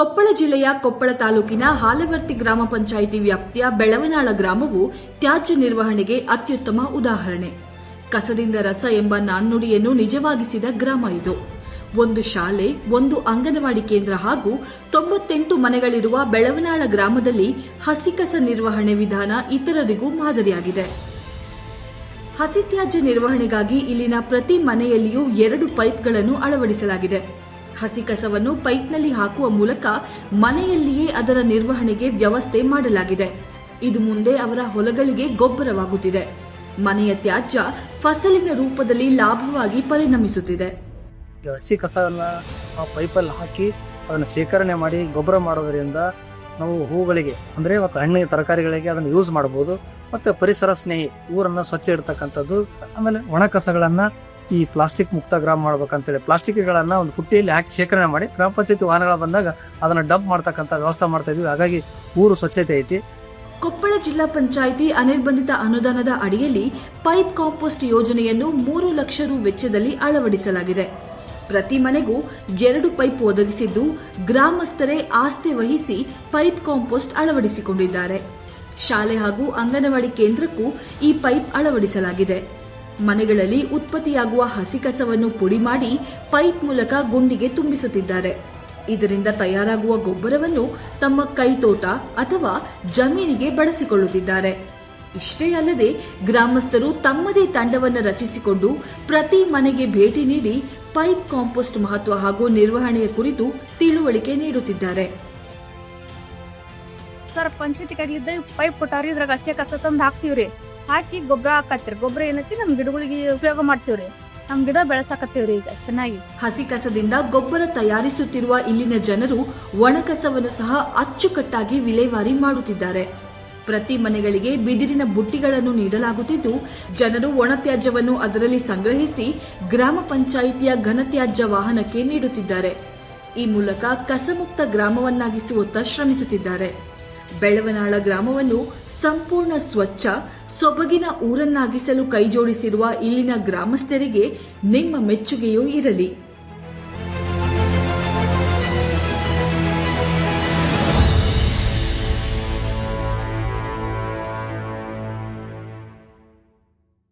ಕೊಪ್ಪಳ ಜಿಲ್ಲೆಯ ಕೊಪ್ಪಳ ತಾಲೂಕಿನ ಹಾಲವರ್ತಿ ಗ್ರಾಮ ಪಂಚಾಯಿತಿ ವ್ಯಾಪ್ತಿಯ ಬೆಳವನಾಳ ಗ್ರಾಮವು ತ್ಯಾಜ್ಯ ನಿರ್ವಹಣೆಗೆ ಅತ್ಯುತ್ತಮ ಉದಾಹರಣೆ. ಕಸದಿಂದ ರಸ ಎಂಬ ನಾಣ್ಣುಡಿಯನ್ನು ನಿಜವಾಗಿಸಿದ ಗ್ರಾಮ ಇದು. ಒಂದು ಶಾಲೆ, ಒಂದು ಅಂಗನವಾಡಿ ಕೇಂದ್ರ ಹಾಗೂ ತೊಂಬತ್ತೆಂಟು ಮನೆಗಳಿರುವ ಬೆಳವನಾಳ ಗ್ರಾಮದಲ್ಲಿ ಹಸಿ ಕಸ ನಿರ್ವಹಣೆ ವಿಧಾನ ಇತರರಿಗೂ ಮಾದರಿಯಾಗಿದೆ. ಹಸಿತ್ಯಾಜ್ಯ ನಿರ್ವಹಣೆಗಾಗಿ ಇಲ್ಲಿನ ಪ್ರತಿ ಮನೆಯಲ್ಲಿಯೂ ಎರಡು ಪೈಪ್ಗಳನ್ನು ಅಳವಡಿಸಲಾಗಿದೆ. ಹಸಿ ಕಸವನ್ನು ಪೈಪ್ನಲ್ಲಿ ಹಾಕುವ ಮೂಲಕ ಮನೆಯಲ್ಲಿಯೇ ಅದರ ನಿರ್ವಹಣೆಗೆ ವ್ಯವಸ್ಥೆ ಮಾಡಲಾಗಿದೆ. ಇದು ಮುಂದೆ ಅವರ ಹೊಲಗಳಿಗೆ ಗೊಬ್ಬರವಾಗುತ್ತಿದೆ. ಮನೆಯ ತ್ಯಾಜ್ಯ ಫಸಲಿನ ರೂಪದಲ್ಲಿ ಲಾಭವಾಗಿ ಪರಿಣಮಿಸುತ್ತಿದೆ. ಹಸಿ ಕಸವನ್ನು ಆ ಪೈಪಲ್ಲಿ ಹಾಕಿ ಅದನ್ನು ಶೇಖರಣೆ ಮಾಡಿ ಗೊಬ್ಬರ ಮಾಡೋದರಿಂದ ನಾವು ಹೂಗಳಿಗೆ, ಅಂದರೆ ಮತ್ತು ಹಣ್ಣಿನ ತರಕಾರಿಗಳಿಗೆ ಅದನ್ನು ಯೂಸ್ ಮಾಡ್ಬೋದು. ಮತ್ತು ಪರಿಸರ ಸ್ನೇಹಿ, ಊರನ್ನು ಸ್ವಚ್ಛ ಇಡ್ತಕ್ಕಂಥದ್ದು, ಆಮೇಲೆ ಒಣ ಕಸಗಳನ್ನು ಈ ಪ್ಲಾಸ್ಟಿಕ್ ಮುಕ್ತ ಗ್ರಾಮ ಮಾಡ್ಬೇಕಂತೇಳಿ ಪ್ಲಾಸ್ಟಿಕ್ಗಳನ್ನು ಒಂದು ಪುಟ್ಟಿಯಲ್ಲಿ ಹಾಕಿ ಶೇಖರಣೆ ಮಾಡಿ ಗ್ರಾಮ ಪಂಚಾಯತಿ ವಾಹನಗಳು ಬಂದಾಗ ಅದನ್ನು ಡಂಪ್ ಮಾಡ್ತಕ್ಕಂಥ ವ್ಯವಸ್ಥೆ ಮಾಡ್ತಾ ಇದ್ವಿ ಹಾಗಾಗಿ ಊರು ಸ್ವಚ್ಛತೆ ಐತಿ. ಕೊಪ್ಪಳ ಜಿಲ್ಲಾ ಪಂಚಾಯಿತಿ ಅನಿರ್ಬಂಧಿತ ಅನುದಾನದ ಅಡಿಯಲ್ಲಿ ಪೈಪ್ ಕಾಂಪೋಸ್ಟ್ ಯೋಜನೆಯನ್ನು ಮೂರು ಲಕ್ಷ ರು ವೆಚ್ಚದಲ್ಲಿ ಅಳವಡಿಸಲಾಗಿದೆ. ಪ್ರತಿ ಮನೆಗೂ ಎರಡು ಪೈಪ್ ಒದಗಿಸಿದ್ದು ಗ್ರಾಮಸ್ಥರೇ ಆಸ್ತಿ ವಹಿಸಿ ಪೈಪ್ ಕಾಂಪೋಸ್ಟ್ ಅಳವಡಿಸಿಕೊಂಡಿದ್ದಾರೆ. ಶಾಲೆ ಹಾಗೂ ಅಂಗನವಾಡಿ ಕೇಂದ್ರಕ್ಕೂ ಈ ಪೈಪ್ ಅಳವಡಿಸಲಾಗಿದೆ. ಮನೆಗಳಲ್ಲಿ ಉತ್ಪತ್ತಿಯಾಗುವ ಹಸಿ ಕಸವನ್ನು ಪುಡಿ ಮಾಡಿ ಪೈಪ್ ಮೂಲಕ ಗುಂಡಿಗೆ ತುಂಬಿಸುತ್ತಿದ್ದಾರೆ. ಇದರಿಂದ ತಯಾರಾಗುವ ಗೊಬ್ಬರವನ್ನು ತಮ್ಮ ಕೈತೋಟ ಅಥವಾ ಜಮೀನಿಗೆ ಬಳಸಿಕೊಳ್ಳುತ್ತಿದ್ದಾರೆ. ಇಷ್ಟೇ ಅಲ್ಲದೆ ಗ್ರಾಮಸ್ಥರು ತಮ್ಮದೇ ತಂಡವನ್ನು ರಚಿಸಿಕೊಂಡು ಪ್ರತಿ ಮನೆಗೆ ಭೇಟಿ ನೀಡಿ ಪೈಪ್ ಕಾಂಪೋಸ್ಟ್ ಮಹತ್ವ ಹಾಗೂ ನಿರ್ವಹಣೆಯ ಕುರಿತು ತಿಳುವಳಿಕೆ ನೀಡುತ್ತಿದ್ದಾರೆ. ಸರ್, ಪಂಚಾಯತಿ ಕಡೆಯಿಂದ ಪೈಪ್ ಕೊಟ್ಟಾರಿ ಇದ್ರಾಗ ಹಸಿ ಕಸ ತಂದು ಹಾಕ್ತಿವ್ರಿ. ಹಾಕಿ ಗೊಬ್ಬರ ಹಾಕತ್ತೀರಿ. ಗೊಬ್ಬರ ಏನೈತಿ? ನಮ್ ಗಿಡಗಳಿಗೆ ಉಪಯೋಗ ಮಾಡ್ತೀವ್ರಿ. ನಮ್ ಗಿಡ ಬೆಳೆಸಾಕತ್ತೀವ್ರಿ ಈಗ ಚೆನ್ನಾಗಿ. ಹಸಿ ಕಸದಿಂದ ಗೊಬ್ಬರ ತಯಾರಿಸುತ್ತಿರುವ ಇಲ್ಲಿನ ಜನರು ಒಣಕಸವನ್ನು ಸಹ ಅಚ್ಚುಕಟ್ಟಾಗಿ ವಿಲೇವಾರಿ ಮಾಡುತ್ತಿದ್ದಾರೆ. ಪ್ರತಿ ಮನೆಗಳಿಗೆ ಬಿದಿರಿನ ಬುಟ್ಟಿಗಳನ್ನು ನೀಡಲಾಗುತ್ತಿದ್ದು, ಜನರು ಒಣತ್ಯಾಜ್ಯವನ್ನು ಅದರಲ್ಲಿ ಸಂಗ್ರಹಿಸಿ ಗ್ರಾಮ ಪಂಚಾಯಿತಿಯ ಘನತ್ಯಾಜ್ಯ ವಾಹನಕ್ಕೆ ನೀಡುತ್ತಿದ್ದಾರೆ. ಈ ಮೂಲಕ ಕಸಮುಕ್ತ ಗ್ರಾಮವನ್ನಾಗಿಸುವತ್ತ ಶ್ರಮಿಸುತ್ತಿದ್ದಾರೆ. ಬೆಳವನಾಳ ಗ್ರಾಮವನ್ನು ಸಂಪೂರ್ಣ ಸ್ವಚ್ಛ ಸೊಬಗಿನ ಊರನ್ನಾಗಿಸಲು ಕೈಜೋಡಿಸಿರುವ ಇಲ್ಲಿನ ಗ್ರಾಮಸ್ಥರಿಗೆ ನಿಮ್ಮ ಮೆಚ್ಚುಗೆಯೂ ಇರಲಿ.